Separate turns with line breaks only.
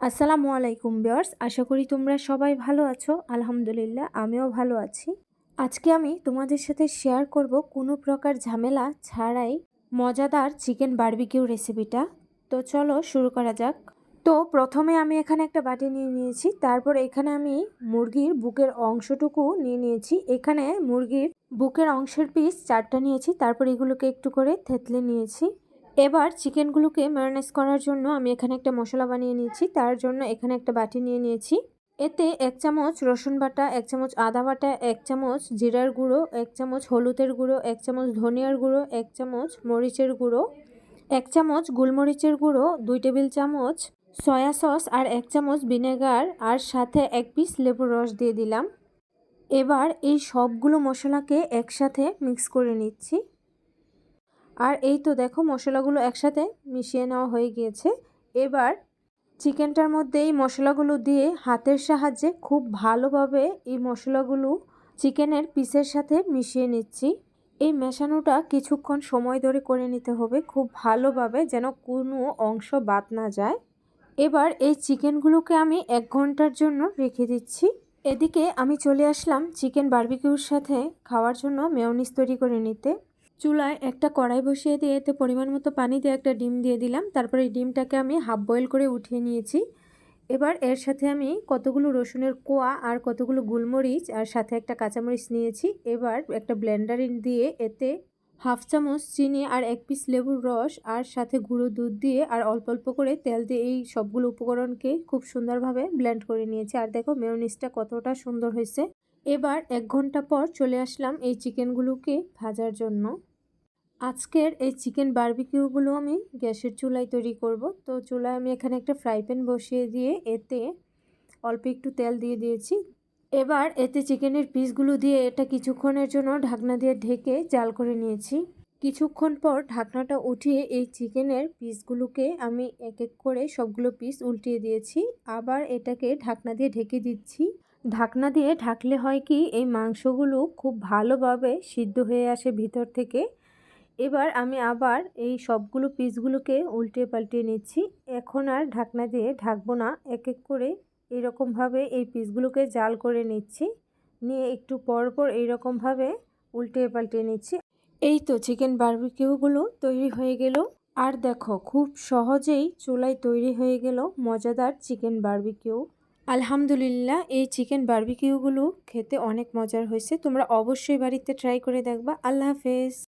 আসসালামু আলাইকুম বিয়ার্স আশা করি তোমরা সবাই ভালো আছো। আলহামদুলিল্লাহ, আমিও ভালো আছি। আজকে আমি তোমাদের সাথে শেয়ার করব কোনো প্রকার ঝামেলা ছাড়াই মজাদার চিকেন বার্বিকিউ রেসিপিটা তো চলো শুরু করা যাক। তো প্রথমে আমি এখানে একটা বাটি নিয়ে নিয়েছি, তারপর এখানে আমি মুরগির বুকের অংশটুকু নিয়ে নিয়েছি। এখানে মুরগির বুকের অংশের পিস চারটা নিয়েছি, তারপর এগুলোকে একটু করে থেতলে নিয়েছি। এবার চিকেনগুলোকে ম্যারিনেস করার জন্য আমি এখানে একটা মশলা বানিয়ে নিয়েছি। তার জন্য এখানে একটা বাটি নিয়ে নিয়েছি। এতে এক চামচ রসুন বাটা, এক চামচ আদা বাটা, এক চামচ জিরার গুঁড়ো, এক চামচ হলুদের গুঁড়ো, এক চামচ ধনিয়ার গুঁড়ো, এক চামচ মরিচের গুঁড়ো, এক চামচ গোলমরিচের গুঁড়ো, দুই টেবিল চামচ সয়া সস আর এক চামচ ভিনেগার আর সাথে এক পিস লেবুর রস দিয়ে দিলাম। এবার এই সবগুলো মশলাকে একসাথে মিক্স করে নিচ্ছি। আর এই তো দেখো মশলাগুলো একসাথে মিশিয়ে নেওয়া হয়ে গিয়েছে। এবার চিকেনটার মধ্যে এই মশলাগুলো দিয়ে হাতের সাহায্যে খুব ভালোভাবে এই মশলাগুলো চিকেনের পিসের সাথে মিশিয়ে নিচ্ছি। এই মেশানোটা কিছুক্ষণ সময় ধরে করে নিতে হবে, খুব ভালোভাবে যেন কোনো অংশ বাদ না যায়। এবার এই চিকেনগুলোকে আমি এক ঘণ্টার জন্য রেখে দিচ্ছি। এদিকে আমি চলে আসলাম চিকেন বার্বিকিউর সাথে খাওয়ার জন্য মেয়নিস তৈরি করে নিতে। চুলায় একটা কড়াই বসিয়ে দিয়ে এতে পরিমাণ মতো পানি দিয়ে একটা ডিম দিয়ে দিলাম। তারপরে এই ডিমটাকে আমি হাফ বয়েল করে উঠিয়ে নিয়েছি। এবার এর সাথে আমি কতগুলো রসুনের কোয়া আর কতগুলো গোলমরিচ আর সাথে একটা কাঁচামরিচ নিয়েছি। এবার একটা ব্লেন্ডার দিয়ে এতে হাফ চামচ চিনি আর এক পিস লেবুর রস আর সাথে গুঁড়ো দুধ দিয়ে আর অল্প অল্প করে তেল দিয়ে এই সবগুলো উপকরণকে খুব সুন্দরভাবে ব্লেন্ড করে নিয়েছি। আর দেখো মেয়নিসটা কতটা সুন্দর হয়েছে। এবার এক ঘণ্টা পর চলে আসলাম এই চিকেনগুলোকে ভাজার জন্য। আজকের এই চিকেন বার্বিকিউগুলো আমি গ্যাসের চুলায় তৈরি করব। তো চুলায় আমি এখানে একটা ফ্রাই প্যান বসিয়ে দিয়ে এতে অল্প একটু তেল দিয়ে দিয়েছি। এবার এতে চিকেনের পিসগুলো দিয়ে এটা কিছুক্ষণের জন্য ঢাকনা দিয়ে ঢেকে জাল করে নিয়েছি। কিছুক্ষণ পর ঢাকনাটা উঠিয়ে এই চিকেনের পিসগুলোকে আমি এক এক করে সবগুলো পিস উল্টিয়ে দিয়েছি। আবার এটাকে ঢাকনা দিয়ে ঢেকে দিচ্ছি। ঢাকনা দিয়ে ঢাকলে হয় কি, এই মাংসগুলো খুব ভালোভাবে সিদ্ধ হয়ে আসে ভিতর থেকে। এবার আমি আবার এই সবগুলো পিসগুলোকে উল্টে পাল্টে নিচ্ছি। এখন আর ঢাকনা দিয়ে ঢাকবো না এক এক করে এইরকমভাবে এই পিসগুলোকে জাল করে নিচ্ছি। নিয়ে একটু পর পর এইরকমভাবে উল্টে পাল্টে নিচ্ছি। এই তো চিকেন বার্বিকিউগুলো তৈরি হয়ে গেল। আর দেখো, খুব সহজেই চুলায় তৈরি হয়ে গেল মজাদার চিকেন বার্বিকিউ। আলহামদুলিল্লাহ, এই চিকেন বার্বিকিউগুলো খেতে অনেক মজার হয়েছে। তোমরা অবশ্যই বাড়িতে ট্রাই করে দেখবা। আল্লাহ হাফেজ।